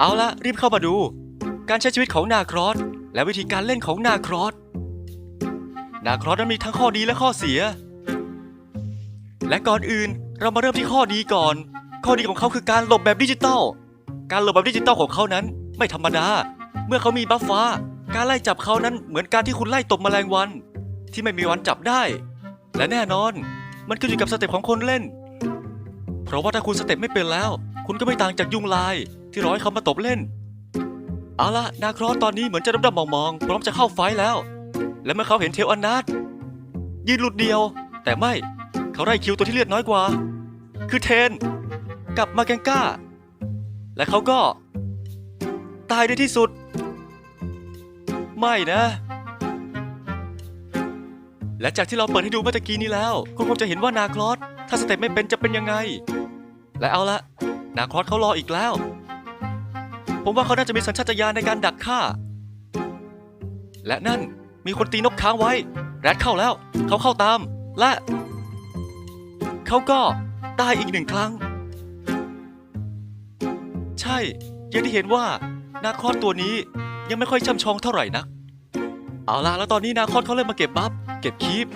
เอาละรีบเข้ามาดู การใช้ชีวิตของนาครอสและวิธีการเล่นของนาครอสนาครอสนั้นมีทั้งข้อดีและข้อเสีย และก่อนอื่นเรามาเริ่มที่ข้อดีก่อน ข้อดีของเขาคือการหลบแบบดิจิตอลการหลบแบบดิจิตอลของเขานั้นไม่ธรรมดา เมื่อเขามีบัฟฟ้า การไล่จับเขานั้นเหมือนการที่คุณไล่ตบแมลงวัน ที่ไม่มีวันจับได้ และแน่นอน มันขึ้นอยู่กับสเต็ปของคนเล่น เพราะว่าถ้าคุณสเต็ปไม่เป็นแล้ว คุณก็ไม่ต่างจากยุงลาย ที่ร้อยเขามาตบเล่น เอาละนาครอสตอนนี้เหมือนจะดำๆมองๆพร้อมจะเข้าไฟแล้ว และเมื่อเขาเห็นเทลอันนัทยืนหลุดเดียว แต่ไม่เขาไล่คิวตัวที่เลือดน้อยกว่า คือเทน กับมาแกงก้า และเขาก็ ตายในที่สุด ไม่นะ และจากที่เราเปิดให้ดูเมื่อตะกี้นี้แล้ว คุณคงจะเห็นว่านาคลอสถ้าสเต็ปไม่เป็นจะเป็นยังไง และเอาละนาคลอสเขารออีกแล้ว ผมว่าเขาน่าจะมีสัญชาตญาณในการดักฆ่า และนั่นมีคนตีนกค้างไว้ แรดเข้าแล้ว เขาเข้าตาม และ เขาก็ตายอีกหนึ่งครั้ง ใช่ย่างที่เห็นว่านาคอสตัวนี้ยังไม่ค่อยช่ำชองเท่าไหร่นัก เอาล่ะแล้วตอนนี้นาคอสเขาเริ่มมาเก็บบัฟเก็บคีป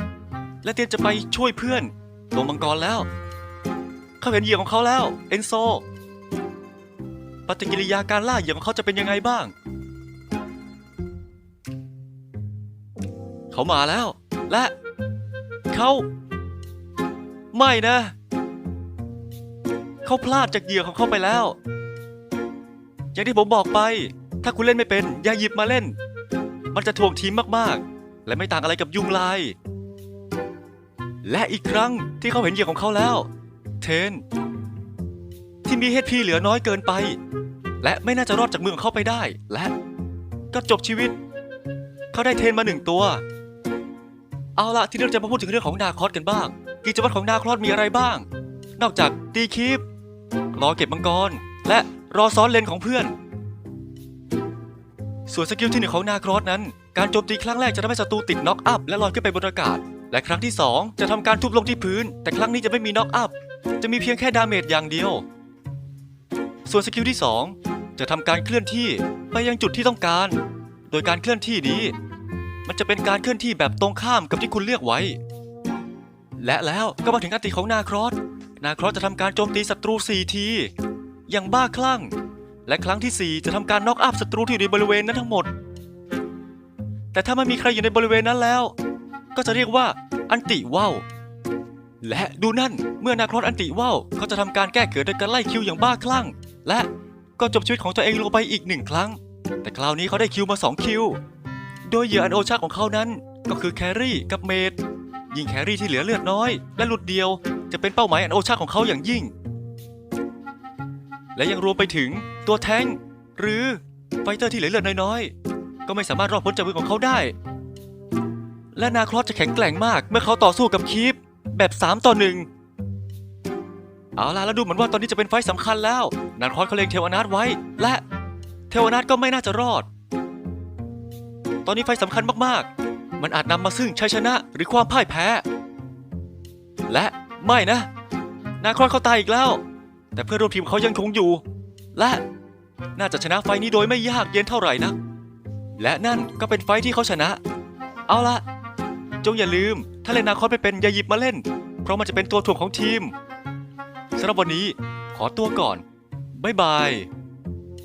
และเตรียมจะไปช่วยเพื่อนลงมังกรแล้ว เขาเห็นเหยื่อของเขาแล้ว เอนโซ ปฏิกิริยาการล่าเหยื่อของเขาจะเป็นยังไงบ้าง เขามาแล้ว และ เขา ไม่นะ เขาพลาดจากเหยื่อของเขาไปแล้ว อย่างที่ผมบอกไป ถ้าคุณเล่นไม่เป็น อย่าหยิบมาเล่น มันจะถ่วงทีมมากๆ และไม่ต่างอะไรกับยุงลาย และอีกครั้งที่เขาเห็นเหยื่อของเขาแล้ว เทน ที่มีเฮดพีเหลือน้อยเกินไป และไม่น่าจะรอดจากมือของเขาไปได้ และก็จบชีวิต เขาได้เทนมาหนึ่งตัว เอาละที่เราจะมาพูดถึงเรื่องของนาคอสกันบ้าง กิจวัตรของนาคอสมีอะไรบ้าง นอกจากตีคีปรอเก็บมังกร และรอซ้อนเลนของเพื่อน ส่วนสกิลที่หนึ่งของนาครอสนั้น การโจมตีครั้งแรกจะทำให้ศัตรูติดน็อกอัพและลอยขึ้นไปบนอากาศ และครั้งที่ 2 จะทำการทุบลงที่พื้น แต่ครั้งนี้จะไม่มีน็อกอัพจะมีเพียงแค่ดาเมจอย่างเดียว ส่วนสกิลที่ 2 จะทำการเคลื่อนที่ไปยังจุดที่ต้องการ โดยการเคลื่อนที่นี้ มันจะเป็นการเคลื่อนที่แบบตรงข้ามกับที่คุณเลือกไว้ และแล้วก็มาถึงอันติของนาครอส นาครอสจะทำการโจมตีศัตรู 4 ที อย่างบ้าคลั่ง และครั้งทีสี่ 4 จะทำการน็อกอัพศัตรูที่อยู่ในบริเวณนั้นทั้งหมด แต่ถ้าไม่มีใครอยู่ในบริเวณนั้นแล้ว ก็จะเรียกว่าอันติว่าว และดูนั่น เมื่อนาครอสอันติว่าวเขาจะทำการแก้เกิดโดยการไล่คิวอย่างบ้าคลั่ง และก็จบชีวิตของตัวเองลงไปอีกหนึ่งครั้ง แต่คราวนี้เขาได้คิวมา 2 คิว โดยเหยื่ออันโอชาของเขานั้น ก็คือแครี่กับเมดยิ่งแครี่ที่เหลือเลือดน้อย และหลุดเดียวจะเป็นเป้าหมายอันโอชาของเขาอย่างยิ่ง และยังรวมไปถึงตัวแทงหรือไฟเตอร์ที่เหลือเลือดน้อยๆ ก็ไม่สามารถรอดพ้นจากมือของเขาได้ และนาครอสจะแข็งแกร่งมากเมื่อเขาต่อสู้กับคีป แบบ 3 ต่อหนึ่งเอาล่ะแล้วดูเหมือนว่าตอนนี้จะเป็นไฟสำคัญแล้วนาครอสเขาเล็งเทวนาทไว้ และเทวนาทก็ไม่น่าจะรอด ตอนนี้ไฟสำคัญมากๆ มันอาจนำมาซึ่งชัยชนะหรือความพ่ายแพ้ และไม่นะนาครอสเขาตายอีกแล้ว แต่เพื่อนร่วมทีมเขายังคงอยู่ และน่าจะชนะไฟนี้โดยไม่ยากเย็นเท่าไหร่นะ และนั่นก็เป็นไฟที่เขาชนะ เอาละจงอย่าลืม ถ้าเล่นนาคอนไม่เป็นอย่าหยิบมาเล่น เพราะมันจะเป็นตัวถ่วงของทีมสำหรับวันนี้ขอตัวก่อน บ๊ายบาย